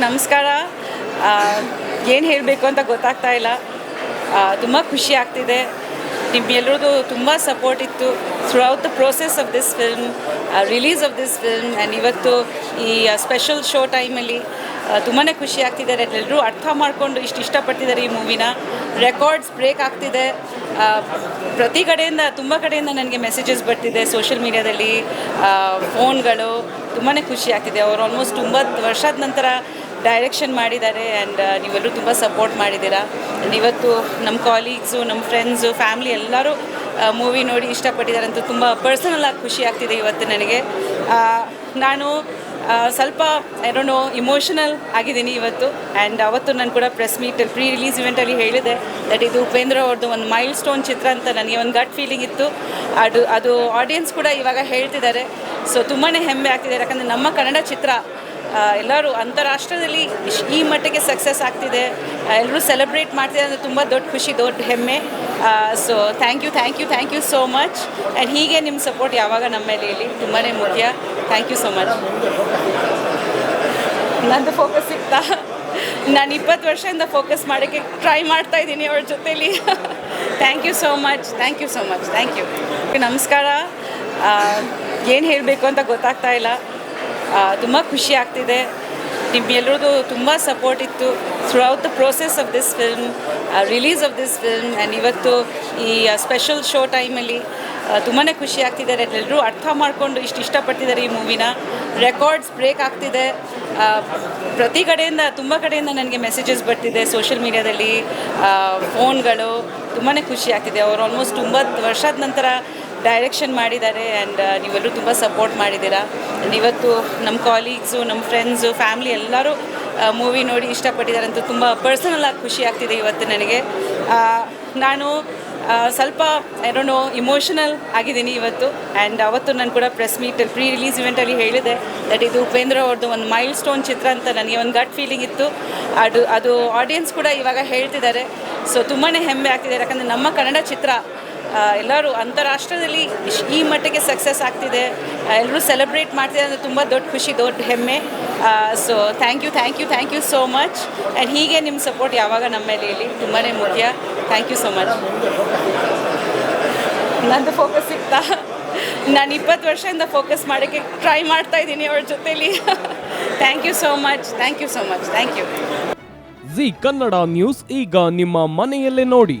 ನಮಸ್ಕಾರ. ಏನು ಹೇಳಬೇಕು ಅಂತ ಗೊತ್ತಾಗ್ತಾ ಇಲ್ಲ. ತುಂಬ ಖುಷಿ ಆಗ್ತಿದೆ. ನಿಮ್ಮೆಲ್ಲರದು ತುಂಬ ಸಪೋರ್ಟ್ ಇತ್ತು. Throughout the process of this film release of this film and ಇವತ್ತು ಈ ಸ್ಪೆಷಲ್ ಶೋ ಟೈಮಲ್ಲಿ ತುಂಬಾ ಖುಷಿ ಆಗ್ತಿದ್ದಾರೆ. ಎಲ್ಲರೂ ಅರ್ಥ ಮಾಡಿಕೊಂಡು ಇಷ್ಟು ಇಷ್ಟಪಟ್ಟಿದ್ದಾರೆ ಈ ಮೂವಿನ ರೆಕಾರ್ಡ್ಸ್ ಬ್ರೇಕ್ ಆಗ್ತಿದೆ. ಪ್ರತಿ ಕಡೆಯಿಂದ, ತುಂಬ ಕಡೆಯಿಂದ ನನಗೆ ಮೆಸೇಜಸ್ ಬರ್ತಿದೆ ಸೋಷಿಯಲ್ ಮೀಡ್ಯಾದಲ್ಲಿ ಫೋನ್ಗಳು ತುಂಬಾ ಖುಷಿ ಆಗ್ತಿದೆ. ಅವರು ಆಲ್ಮೋಸ್ಟ್ ಒಂಬತ್ತು ವರ್ಷದ ನಂತರ ಡೈರೆಕ್ಷನ್ ಮಾಡಿದ್ದಾರೆ ಆ್ಯಂಡ್ ನೀವೆಲ್ಲರೂ ತುಂಬ ಸಪೋರ್ಟ್ ಮಾಡಿದ್ದೀರಾ. ಇವತ್ತು ನಮ್ಮ ಕಾಲೀಗ್ಸು ನಮ್ಮ ಫ್ರೆಂಡ್ಸು ಫ್ಯಾಮ್ಲಿ ಎಲ್ಲರೂ ಮೂವಿ ನೋಡಿ ಇಷ್ಟಪಟ್ಟಿದ್ದಾರೆ ಅಂತ ತುಂಬ ಪರ್ಸನಲ್ ಆಗಿ ಖುಷಿ ಆಗ್ತಿದೆ ಇವತ್ತು ನನಗೆ. ನಾನು ಸ್ವಲ್ಪ ಏನೋ ಇಮೋಷನಲ್ ಆಗಿದ್ದೀನಿ ಇವತ್ತು. ಆ್ಯಂಡ್ ಅವತ್ತು ನಾನು ಕೂಡ ಪ್ರೆಸ್ ಮೀಟ್ ಪ್ರೀ ರಿಲೀಸ್ ಇವೆಂಟಲ್ಲಿ ಹೇಳಿದೆ ದಟ್ ಇದು ಉಪೇಂದ್ರ ಅವ್ರದ್ದು ಒಂದು ಮೈಲ್ ಸ್ಟೋನ್ ಚಿತ್ರ ಅಂತ ನನಗೆ ಒಂದು ಗಟ್ ಫೀಲಿಂಗ್ ಇತ್ತು. ಅದು ಅದು ಆಡಿಯನ್ಸ್ ಕೂಡ ಇವಾಗ ಹೇಳ್ತಿದ್ದಾರೆ. ಸೊ ತುಂಬಾ ಹೆಮ್ಮೆ ಆಗ್ತಿದೆ. ಯಾಕಂದರೆ ನಮ್ಮ ಕನ್ನಡ ಚಿತ್ರ ಎಲ್ಲರೂ ಅಂತಾರಾಷ್ಟ್ರದಲ್ಲಿ ಈ ಮಟ್ಟಿಗೆ ಸಕ್ಸಸ್ ಆಗ್ತಿದೆ. ಎಲ್ಲರೂ ಸೆಲೆಬ್ರೇಟ್ ಮಾಡ್ತಿದೆ ಅಂದರೆ ತುಂಬ ದೊಡ್ಡ ಖುಷಿ, ದೊಡ್ಡ ಹೆಮ್ಮೆ. So thank you thank you thank you so much and ಹೀಗೆ ನಿಮ್ಮ ಸಪೋರ್ಟ್ ಯಾವಾಗ ನಮ್ಮ ಮೇಲೆ ಹೇಳಿ ತುಂಬಾ ಮುಖ್ಯ. ಥ್ಯಾಂಕ್ ಯು ಸೋ ಮಚ್ ನಂದು ಫೋಕಸ್ ಸಿಗ್ತಾ ನಾನು ಇಪ್ಪತ್ತು ವರ್ಷದಿಂದ ಫೋಕಸ್ ಮಾಡೋಕ್ಕೆ ಟ್ರೈ ಮಾಡ್ತಾ ಇದ್ದೀನಿ ಅವ್ರ ಜೊತೇಲಿ. Thank you so much thank you so much thank you ನಮಸ್ಕಾರ. ಏನು ಹೇಳಬೇಕು ಅಂತ ಗೊತ್ತಾಗ್ತಾ ಇಲ್ಲ. ತುಂಬ ಖುಷಿ ಆಗ್ತಿದೆ. ನಿಮ್ಮೆಲ್ಲರದು ತುಂಬ ಸಪೋರ್ಟ್ ಇತ್ತು throughout the process of this film release of this film and ಇವತ್ತು ಈ ಸ್ಪೆಷಲ್ ಶೋ ಟೈಮಲ್ಲಿ ತುಂಬಾ ಖುಷಿ ಆಗ್ತಿದ್ದಾರೆ. ಎಲ್ಲರೂ ಅರ್ಥ ಮಾಡಿಕೊಂಡು ಇಷ್ಟು ಇಷ್ಟಪಟ್ಟಿದ್ದಾರೆ ಈ ಮೂವಿನ ರೆಕಾರ್ಡ್ಸ್ ಬ್ರೇಕ್ ಆಗ್ತಿದೆ. ಪ್ರತಿ ಕಡೆಯಿಂದ, ತುಂಬ ಕಡೆಯಿಂದ ನನಗೆ ಮೆಸೇಜಸ್ ಬರ್ತಿದೆ ಸೋಷಿಯಲ್ ಮೀಡ್ಯಾದಲ್ಲಿ ಫೋನ್ಗಳು ತುಂಬಾ ಖುಷಿ ಆಗ್ತಿದೆ. ಅವರು ಆಲ್ಮೋಸ್ಟ್ ಒಂಬತ್ತು ವರ್ಷದ ನಂತರ ಡೈರೆಕ್ಷನ್ ಮಾಡಿದ್ದಾರೆ ಆ್ಯಂಡ್ ನೀವೆಲ್ಲರೂ ತುಂಬ ಸಪೋರ್ಟ್ ಮಾಡಿದ್ದೀರಾ. ಇವತ್ತು ನಮ್ಮ ಕಾಲೀಗ್ಸು ನಮ್ಮ ಫ್ರೆಂಡ್ಸು ಫ್ಯಾಮ್ಲಿ ಎಲ್ಲರೂ ಮೂವಿ ನೋಡಿ ಇಷ್ಟಪಟ್ಟಿದ್ದಾರೆ ಅಂತ ತುಂಬ ಪರ್ಸನಲ್ ಆಗಿ ಖುಷಿ ಆಗ್ತಿದೆ ಇವತ್ತು ನನಗೆ. ನಾನು ಸ್ವಲ್ಪ ಏನೋ ಇಮೋಷನಲ್ ಆಗಿದ್ದೀನಿ ಇವತ್ತು. ಆ್ಯಂಡ್ ಅವತ್ತು ನಾನು ಕೂಡ ಪ್ರೆಸ್ ಮೀಟ್ ಪ್ರೀ ರಿಲೀಸ್ ಇವೆಂಟಲ್ಲಿ ಹೇಳಿದೆ ದಟ್ ಇದು ಉಪೇಂದ್ರ ಅವ್ರದ್ದು ಒಂದು ಮೈಲ್ ಸ್ಟೋನ್ ಚಿತ್ರ ಅಂತ ನನಗೆ ಒಂದು ಗಟ್ ಫೀಲಿಂಗ್ ಇತ್ತು. ಅದು ಅದು ಆಡಿಯನ್ಸ್ ಕೂಡ ಇವಾಗ ಹೇಳ್ತಿದ್ದಾರೆ. ಸೊ ತುಂಬಾ ಹೆಮ್ಮೆ ಆಗ್ತಿದೆ. ಯಾಕಂದರೆ ನಮ್ಮ ಕನ್ನಡ ಚಿತ್ರ ಎಲ್ಲರೂ ಅಂತಾರಾಷ್ಟ್ರದಲ್ಲಿ ಈ ಮಟ್ಟಿಗೆ ಸಕ್ಸಸ್ ಆಗ್ತಿದೆ. ಎಲ್ಲರೂ ಸೆಲೆಬ್ರೇಟ್ ಮಾಡ್ತಿದೆ ಅಂದರೆ ತುಂಬ ದೊಡ್ಡ ಖುಷಿ, ದೊಡ್ಡ ಹೆಮ್ಮೆ. So thank you thank you thank you so much and ಹೀಗೆ ನಿಮ್ಮ ಸಪೋರ್ಟ್ ಯಾವಾಗ ನಮ್ಮ ಮೇಲೆ ಹೇಳಿ ತುಂಬಾ ಮುಖ್ಯ. ಥ್ಯಾಂಕ್ ಯು ಸೋ ಮಚ್ ನಂದು ಫೋಕಸ್ ಸಿಗ್ತಾ. ನಾನು ಇಪ್ಪತ್ತು ವರ್ಷದಿಂದ ಫೋಕಸ್ ಮಾಡೋಕ್ಕೆ ಟ್ರೈ ಮಾಡ್ತಾ ಇದ್ದೀನಿ ಅವ್ರ ಜೊತೆಲಿ. Thank you so much thank you so much thank you Zee Kannada news ಈಗ ನಿಮ್ಮ ಮನೆಯಲ್ಲೇ ನೋಡಿ.